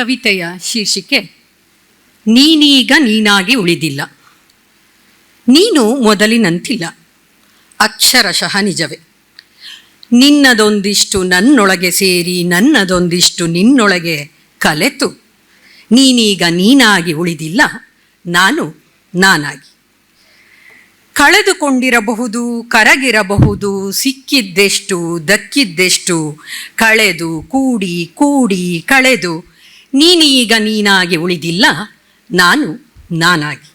ಕವಿತೆಯ ಶೀರ್ಷಿಕೆ, ನೀನೀಗ ನೀನಾಗಿ ಉಳಿದಿಲ್ಲ. ನೀನು ಮೊದಲಿನಂತಿಲ್ಲ. ಅಕ್ಷರಶಃ ನಿಜವೇ. ನಿನ್ನದೊಂದಿಷ್ಟು ನನ್ನೊಳಗೆ ಸೇರಿ, ನನ್ನದೊಂದಿಷ್ಟು ನಿನ್ನೊಳಗೆ ಕಲೆತು, ನೀನೀಗ ನೀನಾಗಿ ಉಳಿದಿಲ್ಲ, ನಾನು ನಾನಾಗಿ. ಕಳೆದುಕೊಂಡಿರಬಹುದು, ಕರಗಿರಬಹುದು, ಸಿಕ್ಕಿದ್ದೆಷ್ಟು, ದಕ್ಕಿದ್ದೆಷ್ಟು, ಕಳೆದು, ಕೂಡಿ ಕೂಡಿ, ಕಳೆದು ನೀನೀಗ ನೀನಾಗಿ ಉಳಿದಿಲ್ಲ, ನಾನು ನಾನಾಗಿ.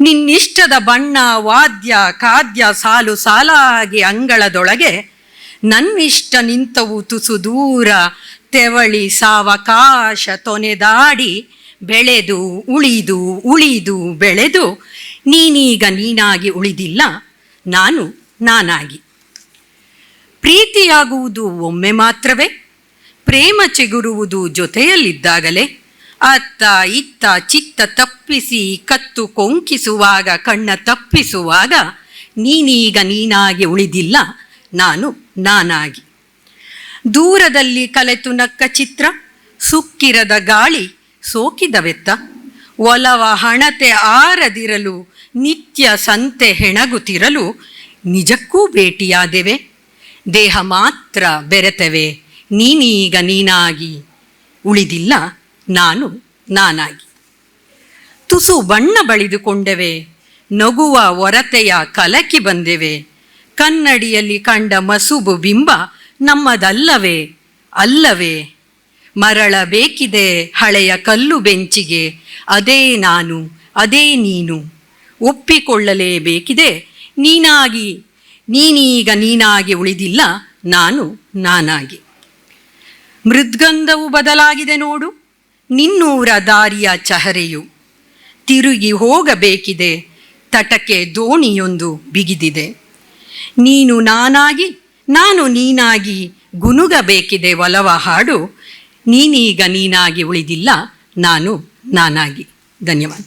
ನಿನ್ನಿಷ್ಟದ ಬಣ್ಣ, ವಾದ್ಯ, ಖಾದ್ಯ, ಸಾಲು ಸಾಲಾಗಿ ಅಂಗಳದೊಳಗೆ ನನ್ನಿಷ್ಟ ನಿಂತವು ತುಸು ದೂರ ತೆವಳಿ ಸಾವಕಾಶ ತೊನೆದಾಡಿ ಬೆಳೆದು, ಉಳಿದು ಉಳಿದು, ಬೆಳೆದು ನೀನೀಗ ನೀನಾಗಿ ಉಳಿದಿಲ್ಲ, ನಾನು ನಾನಾಗಿ. ಪ್ರೀತಿಯಾಗುವುದು ಒಮ್ಮೆ ಮಾತ್ರವೇ. ಪ್ರೇಮ ಚಿಗುರುವುದು ಜೊತೆಯಲ್ಲಿದ್ದಾಗಲೇ ಅತ್ತ ಇತ್ತ ಚಿತ್ತ ತಪ್ಪಿಸಿ ಕತ್ತು ಕೊಂಕಿಸುವಾಗ ಕಣ್ಣ ತಪ್ಪಿಸುವಾಗ ನೀನೀಗ ನೀನಾಗಿ ಉಳಿದಿಲ್ಲ, ನಾನು ನಾನಾಗಿ. ದೂರದಲ್ಲಿ ಕಲೆತು ನಕ್ಕ ಚಿತ್ರ, ಸುಕ್ಕಿರದ ಗಾಳಿ ಸೋಕಿದವೆತ್ತ ಒಲವ ಹಣತೆ ಆರದಿರಲು, ನಿತ್ಯ ಸಂತೆ ಹೆಣಗುತ್ತಿರಲು ನಿಜಕ್ಕೂ ಭೇಟಿಯಾದೆವೆ, ದೇಹ ಮಾತ್ರ ಬೆರೆತವೆ. ನೀನೀಗ ನೀನಾಗಿ ಉಳಿದಿಲ್ಲ, ನಾನು ನಾನಾಗಿ. ತುಸು ಬಣ್ಣ ಬಳಿದುಕೊಂಡೆವೆ, ನಗುವ ಒರತೆಯ ಕಲಕಿ ಬಂದೆವೆ, ಕನ್ನಡಿಯಲ್ಲಿ ಕಂಡ ಮಸುಬು ಬಿಂಬ ನಮ್ಮದಲ್ಲವೇ, ಅಲ್ಲವೇ. ಮರಳಬೇಕಿದೆ ಹಳೆಯ ಕಲ್ಲು ಬೆಂಚಿಗೆ, ಅದೇ ನಾನು, ಅದೇ ನೀನು. ಒಪ್ಪಿಕೊಳ್ಳಲೇಬೇಕಿದೆ ನೀನಾಗಿ, ನೀನೀಗ ನೀನಾಗಿ ಉಳಿದಿಲ್ಲ, ನಾನು ನಾನಾಗಿ. ಮೃದ್ಗಂಧವು ಬದಲಾಗಿದೆ ನೋಡು, ನಿನ್ನೂರ ದಾರಿಯ ಚಹರೆಯು. ತಿರುಗಿ ಹೋಗಬೇಕಿದೆ, ತಟಕ್ಕೆ ದೋಣಿಯೊಂದು ಬಿಗಿದಿದೆ. ನೀನು ನಾನಾಗಿ, ನಾನು ನೀನಾಗಿ ಗುನುಗಬೇಕಿದೆ ಒಲವ ಹಾಡು. ನೀನೀಗ ನೀನಾಗಿ ಉಳಿದಿಲ್ಲ, ನಾನು ನಾನಾಗಿ. ಧನ್ಯವಾದ.